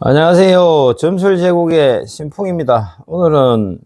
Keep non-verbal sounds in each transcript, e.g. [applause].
안녕하세요. 점술 제국의 신풍입니다. 오늘은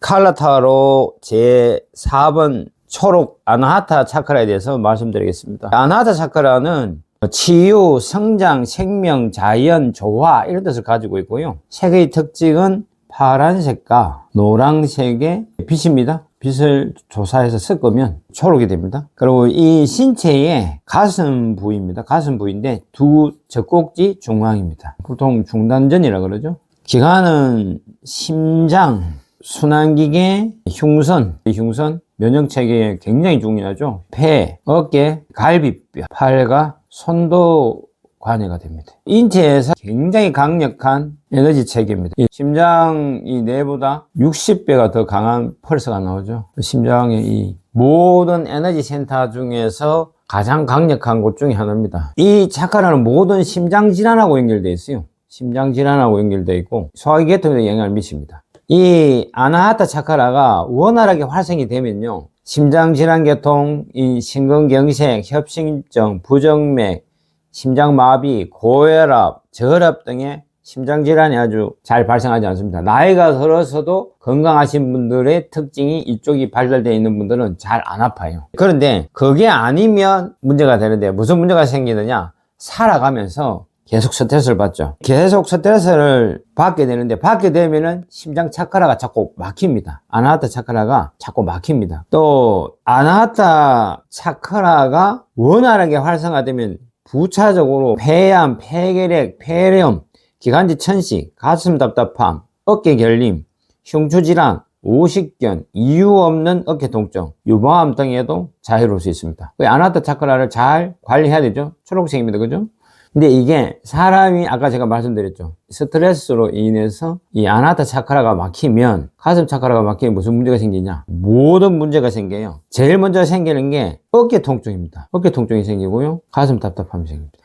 칼라타로 제 4번 초록 아나하타 차크라에 대해서 말씀드리겠습니다. 아나하타 차크라는 치유, 성장, 생명, 자연, 조화 이런 뜻을 가지고 있고요. 색의 특징은 파란색과 노란색의 빛입니다. 빛을 조사해서 섞으면 초록이 됩니다. 그리고 이 신체의 가슴 부위입니다. 가슴 부위인데 두 젖꼭지 중앙입니다. 보통 중단전이라 그러죠. 기관은 심장, 순환기계, 흉선, 흉선, 면역체계에 굉장히 중요하죠. 폐, 어깨, 갈비뼈, 팔과 손도 관여가 됩니다. 인체에서 굉장히 강력한 에너지 체계입니다. 이 심장이 뇌보다 60배가 더 강한 펄스가 나오죠. 심장의 이 모든 에너지 센터 중에서 가장 강력한 곳 중에 하나입니다. 이 차카라는 모든 심장 질환하고 연결되어 있어요. 심장 질환하고 연결되어 있고 소화기 계통에 영향을 미칩니다. 이 아나하타 차카라가 원활하게 활성이 되면요. 심장 질환 계통, 이 심근경색, 협심증, 부정맥, 심장마비, 고혈압, 저혈압 등의 심장질환이 아주 잘 발생하지 않습니다. 나이가 들어서도 건강하신 분들의 특징이 이쪽이 발달되어 있는 분들은 잘 안 아파요. 그런데 그게 아니면 문제가 되는데 무슨 문제가 생기느냐? 살아가면서 계속 스트레스를 받죠. 계속 스트레스를 받게 되는데 받게 되면은 심장 차크라가 자꾸 막힙니다. 아나하타 차크라가 자꾸 막힙니다. 또 아나하타 차크라가 원활하게 활성화되면 부차적으로 폐암, 폐결핵, 폐렴, 기관지 천식, 가슴 답답함, 어깨 결림, 흉추 질환, 오식견, 이유 없는 어깨 통증, 유방암 등에도 자유로울 수 있습니다. 그 아나타 차크라를 잘 관리해야 되죠. 초록색입니다. 그죠? 근데 이게 사람이 아까 제가 말씀드렸죠. 스트레스로 인해서 이 아나타 차크라가 막히면 가슴 차크라가 막히면 무슨 문제가 생기냐? 모든 문제가 생겨요. 제일 먼저 생기는 게 어깨 통증입니다. 어깨 통증이 생기고요. 가슴 답답함이 생깁니다.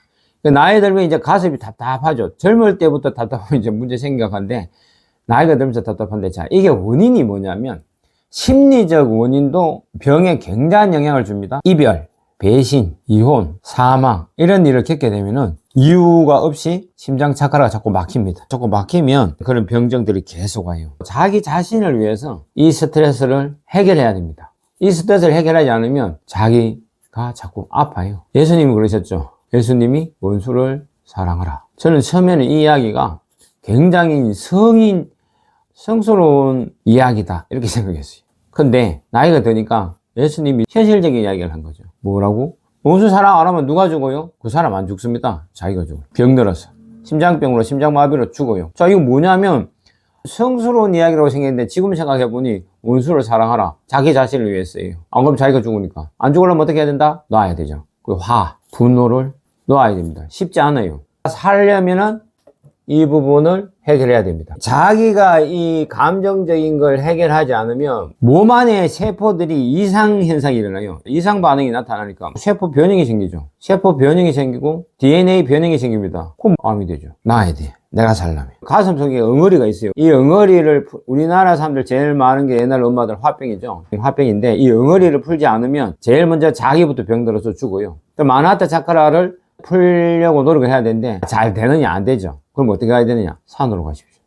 그 나이 들면 이제 가슴이 답답하죠. 젊을 때부터 답답하면 이제 문제 생겨간데 나이가 들면서 답답한데 자 이게 원인이 뭐냐면 심리적 원인도 병에 굉장한 영향을 줍니다. 이별, 배신, 이혼, 사망 이런 일을 겪게 되면은 이유가 없이 심장 차크라가 자꾸 막힙니다. 자꾸 막히면 그런 병정들이 계속 와요. 자기 자신을 위해서 이 스트레스를 해결해야 됩니다. 이 스트레스를 해결하지 않으면 자기가 자꾸 아파요. 예수님이 그러셨죠. 예수님이 원수를 사랑하라. 저는 처음에는 이 이야기가 굉장히 성인, 성스러운 이야기다. 이렇게 [laughs] 생각했어요. 근데 나이가 드니까 예수님이 현실적인 이야기를 한 거죠. 뭐라고? 원수 사랑 안 하면 누가 죽어요? 그 사람 안 죽습니다. 자기가 죽어요. 병 들어서. 심장병으로, 심장마비로 죽어요. 자, 이거 뭐냐면 성스러운 이야기라고 생각했는데 지금 생각해보니 원수를 사랑하라. 자기 자신을 위해서예요. 안 그러면 자기가 죽으니까. 안 죽으려면 어떻게 해야 된다? 놔야 되죠. 그 화, 분노를 놓아야 됩니다. 쉽지 않아요. 살려면은 이 부분을 해결해야 됩니다. 자기가 이 감정적인 걸 해결하지 않으면 몸 안에 세포들이 이상 현상이 일어나요. 이상 반응이 나타나니까 세포 변형이 생기죠. 세포 변형이 생기고 DNA 변형이 생깁니다. 그럼 암이 되죠. 나야 돼. 내가 살려면. 가슴 속에 엉어리가 있어요. 이 엉어리를 푸- 우리나라 사람들 제일 많은 게 옛날 엄마들 화병이죠. 화병인데 이 엉어리를 풀지 않으면 제일 먼저 자기부터 병들어서 죽어요. 그럼 마나타 차크라를 풀려고 노력을 해야 되는데 잘 되느냐 안 되죠. 그럼 어떻게 가야 되느냐? 산으로 가십시오.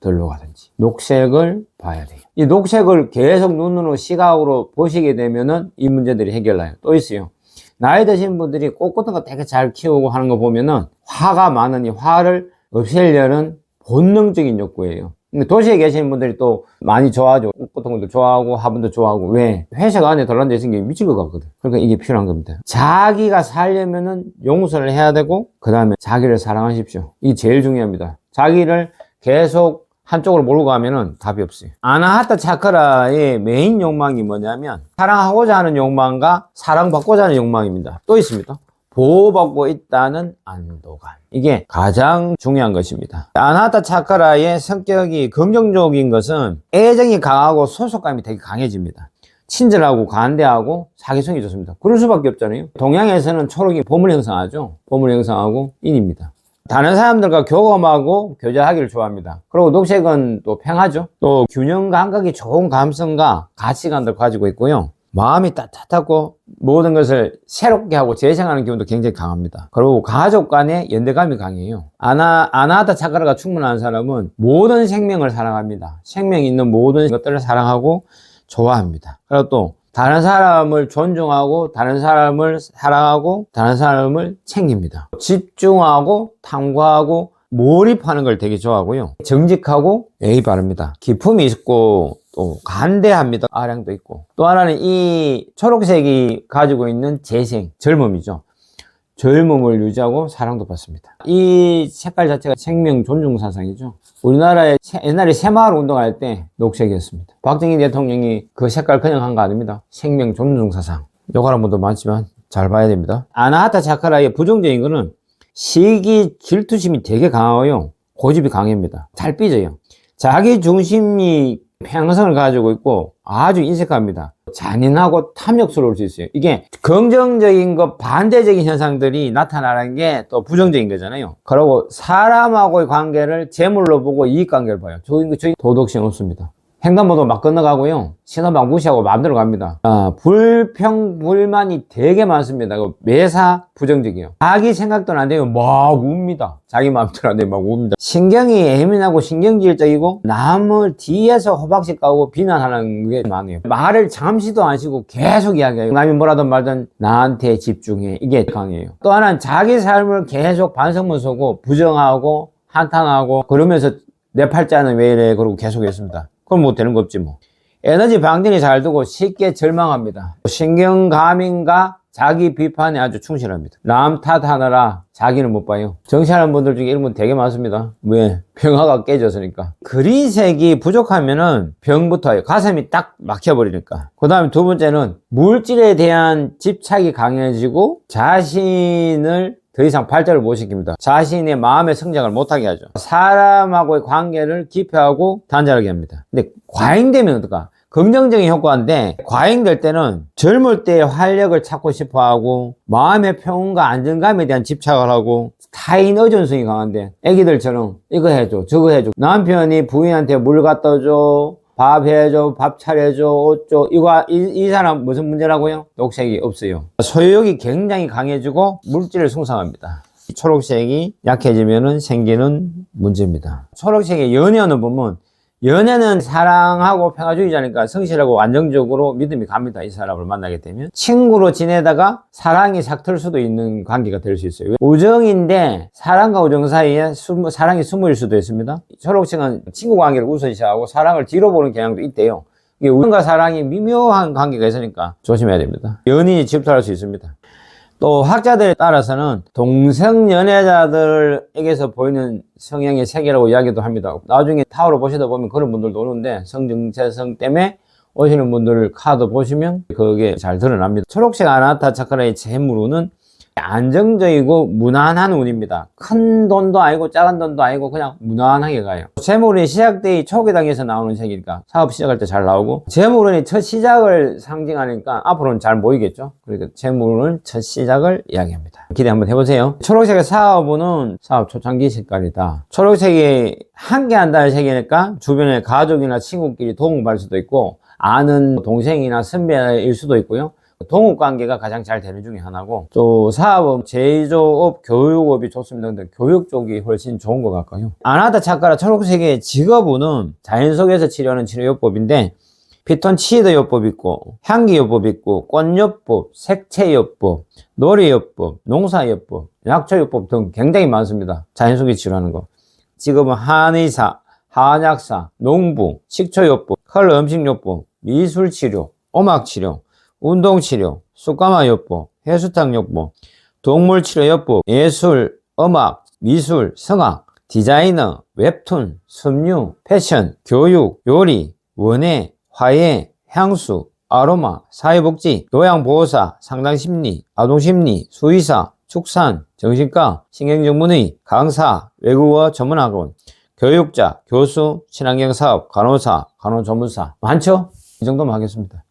들로 가든지. 녹색을 봐야 돼요. 이 녹색을 계속 눈으로 시각으로 보시게 되면은 이 문제들이 해결나요. 또 있어요. 나이 드신 분들이 꽃 같은 거 되게 잘 키우고 하는 거 보면은 화가 많으니 화를 없애려는 본능적인 욕구예요. 근데 도시에 계시는 분들이 또 많이 좋아하죠. 꽃 같은 것도 좋아하고 화분도 좋아하고 왜? 회색 안에 덜란데 있는 게 미칠 것 같거든. 그러니까 이게 필요한 겁니다. 자기가 살려면은 용서를 해야 되고 그 다음에 자기를 사랑하십시오. 이게 제일 중요합니다. 자기를 계속 한쪽으로 몰고 가면은 답이 없어요. 아나하타 차크라의 메인 욕망이 뭐냐면 사랑하고자 하는 욕망과 사랑받고자 하는 욕망입니다. 또 있습니다. 보호받고 있다는 안도감. 이게 가장 중요한 것입니다. 아나타 차크라의 성격이 긍정적인 것은 애정이 강하고 소속감이 되게 강해집니다. 친절하고 관대하고 사기성이 좋습니다. 그럴 수밖에 없잖아요. 동양에서는 초록이 봄을 형성하죠. 봄을 형성하고 인입니다. 다른 사람들과 교감하고 교제하기를 좋아합니다. 그리고 녹색은 또 평하죠. 또 균형 감각이 좋은 감성과 가치관들 가지고 있고요. 마음이 따뜻하고 모든 것을 새롭게 하고 재생하는 기운도 굉장히 강합니다. 그리고 가족 간의 연대감이 강해요. 아나, 아나하타 차크라가 충분한 사람은 모든 생명을 사랑합니다. 생명이 있는 모든 것들을 사랑하고 좋아합니다. 그리고 또 다른 사람을 존중하고 다른 사람을 사랑하고 다른 사람을 챙깁니다. 집중하고 탐구하고 몰입하는 걸 되게 좋아하고요. 정직하고 예의 바릅니다. 기품이 있고 또 간대합니다. 아량도 있고 또 하나는 이 초록색이 가지고 있는 재생, 젊음이죠. 젊음을 유지하고 사랑도 받습니다. 이 색깔 자체가 생명 존중 사상이죠. 우리나라에 새- 옛날에 새마을 운동할 때 녹색이었습니다. 박정희 대통령이 그 색깔 그냥 한 거 아닙니다. 생명 존중 사상. 요가는 분도 많지만 잘 봐야 됩니다. 아나하타 차카라의 부정적인 거는 시기 질투심이 되게 강하고요. 고집이 강합니다. 잘 삐져요. 자기 중심이 평성을 가지고 있고 아주 인색합니다. 잔인하고 탐욕스러울 수 있어요. 이게 긍정적인 것 반대적인 현상들이 나타나는 게 또 부정적인 거잖아요. 그리고 사람하고의 관계를 재물로 보고 이익관계를 봐요. 저희, 저희 도덕性없습니다. 횡단보도 막 건너가고요. 신호막 무시하고 마음대로 갑니다. 아, 불평, 불만이 되게 많습니다. 그 매사 부정적이에요. 자기 생각도 안 되면 막 웁니다. 자기 마음대로 안 되면 막 웁니다. 신경이 예민하고 신경질적이고 남을 뒤에서 호박씩 까고 비난하는 게 많아요. 말을 잠시도 안 쉬고 계속 이야기해요. 남이 뭐라든 말든 나한테 집중해. 이게 강해요. 또 하나는 자기 삶을 계속 반성문 쏘고 부정하고 한탄하고 그러면서 내 팔자는 왜 이래 그러고 계속 했습니다. 그럼 뭐 되는 거 없지 뭐. 에너지 방전이 잘 되고 쉽게 절망합니다. 신경감인과 자기 비판에 아주 충실합니다. 남 탓하느라 자기는 못 봐요. 정치하는 분들 중에 이런 분 되게 많습니다. 왜? 평화가 깨졌으니까. 그린색이 부족하면은 병부터 와요. 가슴이 딱 막혀버리니까. 그 다음에 두 번째는 물질에 대한 집착이 강해지고 자신을 더 이상 발전을 못 시킵니다. 자신의 마음의 성장을 못하게 하죠. 사람하고의 관계를 기표하고 단절하게 합니다. 근데 과잉되면 어떨까? 긍정적인 효과인데 과잉될 때는 젊을 때의 활력을 찾고 싶어 하고 마음의 평온과 안정감에 대한 집착을 하고 타인 의존성이 강한데 애기들처럼 이거 해줘 저거 해줘 남편이 부인한테 물 갖다 줘 밥 해줘, 밥 차려줘, 옷 줘. 이거, 이, 이 사람 무슨 문제라고요? 녹색이 없어요. 소유욕이 굉장히 강해지고 물질을 숭상합니다. 이 초록색이 약해지면 생기는 문제입니다. 초록색의 연애하는 보면 연애는 사랑하고 평화주의자니까 성실하고 안정적으로 믿음이 갑니다. 이 사람을 만나게 되면. 친구로 지내다가 사랑이 삭틀 수도 있는 관계가 될 수 있어요. 우정인데 사랑과 우정 사이에 숨- 사랑이 숨을 수도 있습니다. 초록색은 친구 관계를 우선시하고 사랑을 뒤로 보는 경향도 있대요. 이게 우정과 사랑이 미묘한 관계가 있으니까 조심해야 됩니다. 연인이 집탈할 수 있습니다. 또 학자들에 따라서는 동성 연애자들에게서 보이는 성향의 세계라고 이야기도 합니다. 나중에 타워로 보시다 보면 그런 분들도 오는데 성정체성 때문에 오시는 분들 카드 보시면 그게 잘 드러납니다. 초록색 아나타 차크라의 재물운은 안정적이고 무난한 운입니다. 큰 돈도 아니고 작은 돈도 아니고 그냥 무난하게 가요. 재물운이 시작되기 초기 단계에서 나오는 색이니까 사업 시작할 때 잘 나오고 재물운이 첫 시작을 상징하니까 앞으로는 잘 모이겠죠. 그러니까 재물운은 첫 시작을 이야기합니다. 기대 한번 해보세요. 초록색의 사업운은 사업 초창기 색깔이다. 초록색이 함께 한다는 색이니까 주변에 가족이나 친구끼리 도움을 받을 수도 있고 아는 동생이나 선배일 수도 있고요. 동업 관계가 가장 잘 되는 중에 하나고 또 사업은 제조업, 교육업이 좋습니다. 근데 교육 쪽이 훨씬 좋은 것 같고요. 아나다 차카라 초록색의 직업운은 자연 속에서 치료하는 치료요법인데 피톤 치드 요법 있고 향기 요법 있고 꽃요법, 색채 요법, 놀이 요법, 농사 요법, 약초 요법 등 굉장히 많습니다. 자연 속에 치료하는 거. 직업은 한의사, 한약사, 농부, 식초요법, 컬러 음식요법, 미술치료, 음악치료, 운동치료, 쑥가마요법, 해수탕요법, 동물치료요법, 예술, 음악, 미술, 성악, 디자이너, 웹툰, 섬유, 패션, 교육, 요리, 원예, 화해, 향수, 아로마, 사회복지, 요양보호사, 상담심리, 아동심리, 수의사, 축산, 정신과, 신경전문의, 강사, 외국어 전문학원, 교육자, 교수, 친환경 사업, 간호사, 간호조무사 많죠? 이 정도만 하겠습니다.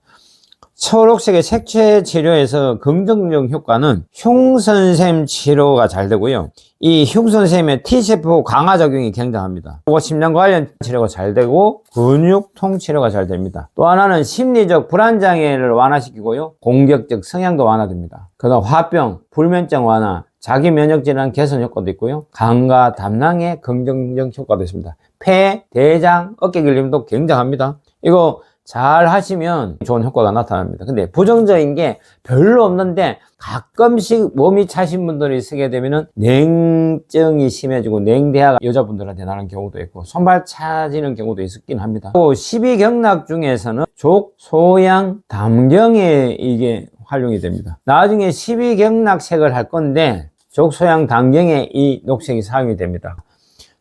초록색의 색채 치료에서 긍정적 효과는 흉선샘 치료가 잘 되고요. 이 흉선샘의 T세포 강화 작용이 굉장합니다. 심장 관련 치료가 잘 되고 근육통 치료가 잘 됩니다. 또 하나는 심리적 불안장애를 완화시키고요. 공격적 성향도 완화됩니다. 그다음 화병, 불면증 완화, 자기 면역 질환 개선 효과도 있고요. 간과 담낭의 긍정적 효과도 있습니다. 폐, 대장, 어깨 결림도 굉장합니다. 이거 잘 하시면 좋은 효과가 나타납니다. 근데 부정적인 게 별로 없는데 가끔씩 몸이 차신 분들이 쓰게 되면은 냉증이 심해지고 냉대화가 여자분들한테 나는 경우도 있고 손발 차지는 경우도 있긴 합니다. 또 12경락 중에서는 족, 소양, 담경에 이게 활용이 됩니다. 나중에 12경락색을 할 건데 족, 소양, 담경에 이 녹색이 사용이 됩니다.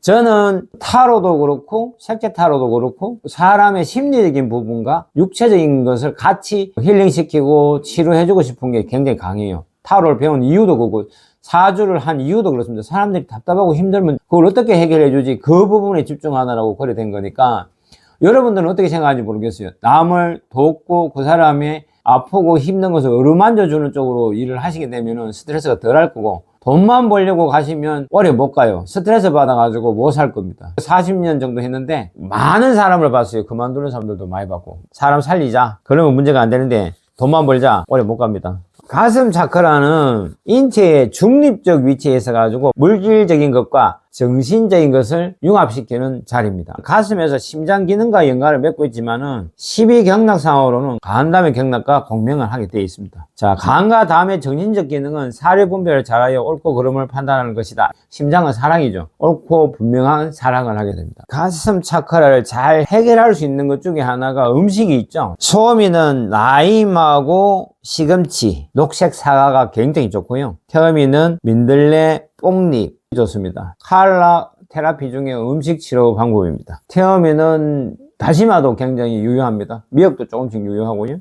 저는 타로도 그렇고 색채 타로도 그렇고 사람의 심리적인 부분과 육체적인 것을 같이 힐링시키고 치료해주고 싶은 게 굉장히 강해요. 타로를 배운 이유도 그거고 사주를 한 이유도 그렇습니다. 사람들이 답답하고 힘들면 그걸 어떻게 해결해 주지 그 부분에 집중하느라고 그래 된 거니까 여러분들은 어떻게 생각하는지 모르겠어요. 남을 돕고 그 사람의 아프고 힘든 것을 어루만져 주는 쪽으로 일을 하시게 되면은 스트레스가 덜 할 거고 돈만 벌려고 가시면 오래 못 가요. 스트레스 받아가지고 못 살 겁니다. 40년 정도 했는데 많은 사람을 봤어요. 그만두는 사람들도 많이 봤고. 사람 살리자. 그러면 문제가 안 되는데 돈만 벌자. 오래 못 갑니다. 가슴 차크라는 인체의 중립적 위치에 있어 가지고 물질적인 것과 정신적인 것을 융합시키는 자리입니다. 가슴에서 심장 기능과 연관을 맺고 있지만은 12경락상으로는 간 다음에 경락과 공명을 하게 되어 있습니다. 자, 간과 다음에 정신적 기능은 사료 분별을 잘하여 옳고 그름을 판단하는 것이다. 심장은 사랑이죠. 옳고 분명한 사랑을 하게 됩니다. 가슴 차크라를 잘 해결할 수 있는 것 중에 하나가 음식이 있죠. 소음이는 라임하고 시금치, 녹색 사과가 굉장히 좋고요. 태음이는 민들레, 뽕잎 좋습니다. 칼라 테라피 중에 음식 치료 방법입니다. 태음에는 다시마도 굉장히 유효합니다. 미역도 조금씩 유효하고요.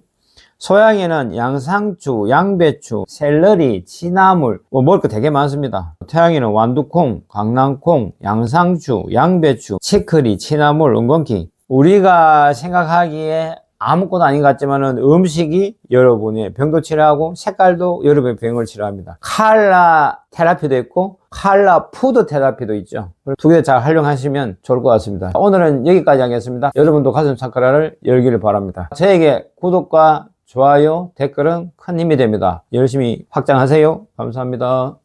소양에는 양상추, 양배추, 샐러리, 취나물, 뭐 먹을 거 되게 많습니다. 태양에는 완두콩, 강낭콩, 양상추, 양배추, 치크리, 취나물, 은건키. 우리가 생각하기에 아무것도 아닌 것 같지만은 음식이 여러분의 병도 치료하고 색깔도 여러분의 병을 치료합니다. 칼라 테라피도 있고 칼라 푸드 테라피도 있죠. 두 개 잘 활용하시면 좋을 것 같습니다. 오늘은 여기까지 하겠습니다. 여러분도 가슴 차크라를 열기를 바랍니다. 저에게 구독과 좋아요, 댓글은 큰 힘이 됩니다. 열심히 확장하세요. 감사합니다.